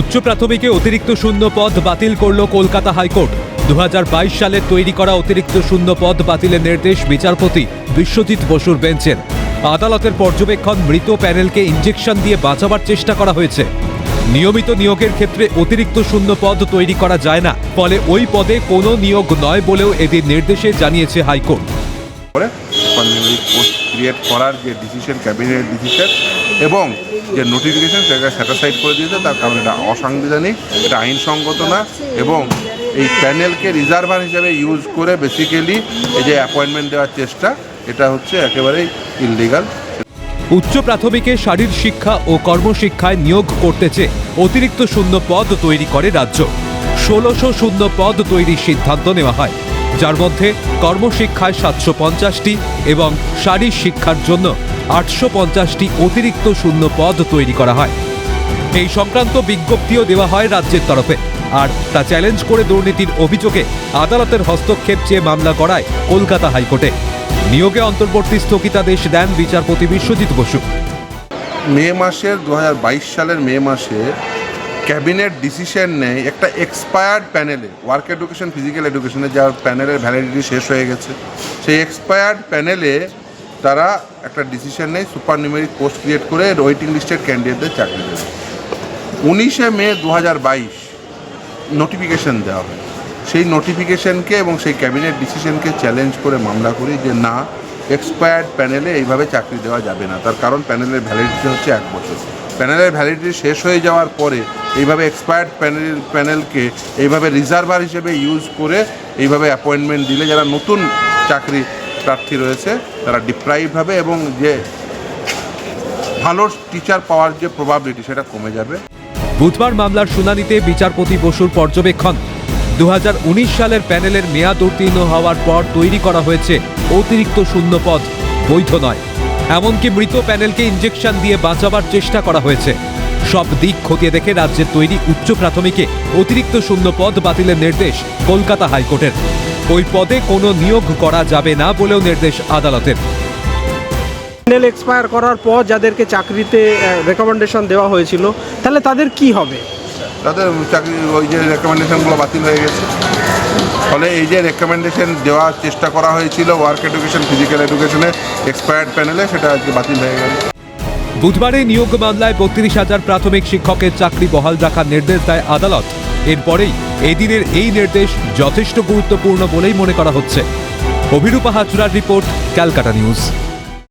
উচ্চ প্রাথমিকে অতিরিক্ত শূন্য পদ বাতিল করল কলকাতা হাইকোর্ট। দু সালে তৈরি করা অতিরিক্ত শূন্য পদ বাতিলের নির্দেশ বিচারপতি বিশ্বজিৎ বসুর বেঞ্চের। আদালতের পর্যবেক্ষণ মৃত প্যানেলকে ইঞ্জেকশন দিয়ে বাঁচাবার চেষ্টা করা হয়েছে। নিয়মিত নিয়োগের ক্ষেত্রে অতিরিক্ত শূন্য পদ তৈরি করা যায় না, ফলে ওই পদে কোনো নিয়োগ নয় বলেও এদের নির্দেশে জানিয়েছে হাইকোর্ট। করে ক্রিয়েট করার যে ডিসিশন ক্যাবিনেট ডিসিশন এবং যে নোটিফিকেশন সেটাকে স্যাটিসফাইড করে দিয়েছে, তার কারণ এটা অসাংবিধানিক, এটা আইনসঙ্গত না, এবং এই প্যানেলকে রিজার্ভার হিসেবে ইউজ করে বেসিক্যালি এই যে অ্যাপয়েন্টমেন্ট দেওয়ার চেষ্টা, এটা হচ্ছে একেবারেই ইললিগাল উচ্চ প্রাথমিকে শারীর শিক্ষা ও কর্মশিক্ষায় নিয়োগ করতে চেয়ে অতিরিক্ত শূন্য পদ তৈরি করে রাজ্য। ষোলোশো শূন্য পদ তৈরির সিদ্ধান্ত নেওয়া হয়, যার মধ্যে কর্মশিক্ষায় সাতশো পঞ্চাশটি এবং শারীর শিক্ষার জন্য আটশো পঞ্চাশটি অতিরিক্ত শূন্য পদ তৈরি করা হয়। এই সংক্রান্ত বিজ্ঞপ্তিও দেওয়া হয় রাজ্যের তরফে। আর তা চ্যালেঞ্জ করে দুর্নীতির অভিযোগে আদালতের হস্তক্ষেপ চেয়ে মামলা করায় কলকাতা হাইকোর্টে। নিয়োগে অন্তর্বর্তী স্থগিতাদেশ দেন বিচারপতি বিশ্বজিৎ বসু। মে মাসের দু হাজার বাইশ সালের মে মাসে ক্যাবিনেট ডিসিশন নেয় একটা এক্সপায়ার্ড প্যানেলে, ওয়ার্ক এডুকেশন, ফিজিক্যাল এডুকেশনে, যার প্যানেলের ভ্যালিডিটি শেষ হয়ে গেছে। সেই এক্সপায়ার্ড প্যানেলে তারা একটা ডিসিশন নেয় সুপার নিউমেরিক পোস্ট ক্রিয়েট করে ওয়েটিং লিস্টের ক্যান্ডিডেটদের চাকরি দেবে। উনিশে মে দু বাইশ নোটিফিকেশন দেওয়া হয়। সেই নোটিফিকেশনকে এবং সেই ক্যাবিনেট ডিসিশনকে চ্যালেঞ্জ করে মামলা করি যে না এক্সপায়ার্ড প্যানেলে এইভাবে চাকরি দেওয়া যাবে না। তার কারণ প্যানেলের ভ্যালিডিটি হচ্ছে এক বছর। প্যানেলের ভ্যালিডিটি শেষ হয়ে যাওয়ার পরে এইভাবে এক্সপায়ার্ড প্যানেল প্যানেলকে এইভাবে রিজার্ভার হিসেবে ইউজ করে এইভাবে অ্যাপয়েন্টমেন্ট দিলে যারা নতুন চাকরি প্রার্থী রয়েছে, তারা ডিপ্রাইভ হবে এবং যে ভালো টিচার পাওয়ার যে প্রবাবিলিটি সেটা কমে যাবে। বুধবার মামলার শুনানিতে বিচারপতি বসুর পর্যবেক্ষণ। দু সালের প্যানেলের মেয়াদ উত্তীর্ণ হওয়ার পর তৈরি করা হয়েছে অতিরিক্ত শূন্য পদ বৈধ নয়। এমনকি মৃত প্যানেলকে ইঞ্জেকশন দিয়ে বাঁচাবার চেষ্টা করা হয়েছে। সব দিক খতিয়ে দেখে রাজ্যের তৈরি উচ্চ প্রাথমিকে অতিরিক্ত শূন্য পদ বাতিলের নির্দেশ কলকাতা হাইকোর্টের। ওই পদে কোনো নিয়োগ করা যাবে না বলেও নির্দেশ আদালতের। প্যানেল এক্সপায়ার করার পর যাদেরকে চাকরিতে রেকমেন্ডেশন দেওয়া হয়েছিল তাহলে তাদের কি হবে? তাদের চাকরি ওই যে রেকমেন্ডেশনগুলো বাতিল হয়ে গেছে। ফলে এই যে রেকমেন্ডেশন দেওয়ার চেষ্টা করা হয়েছিল ওয়ার্ক এডুকেশন ফিজিক্যাল এডুকেশনে এক্সপায়ার্ড প্যানেলে সেটা আজকে বাতিল হয়ে গেল। বুধবারে নিয়োগ মামলায় বত্রিশ হাজার প্রাথমিক শিক্ষকের চাকরি বহাল রাখার নির্দেশ দেয় আদালত। এরপরেই এদিনের এই নির্দেশ যথেষ্ট গুরুত্বপূর্ণ বলেই মনে করা হচ্ছে। অভিরূপা হাজরার রিপোর্ট, ক্যালকাটা নিউজ।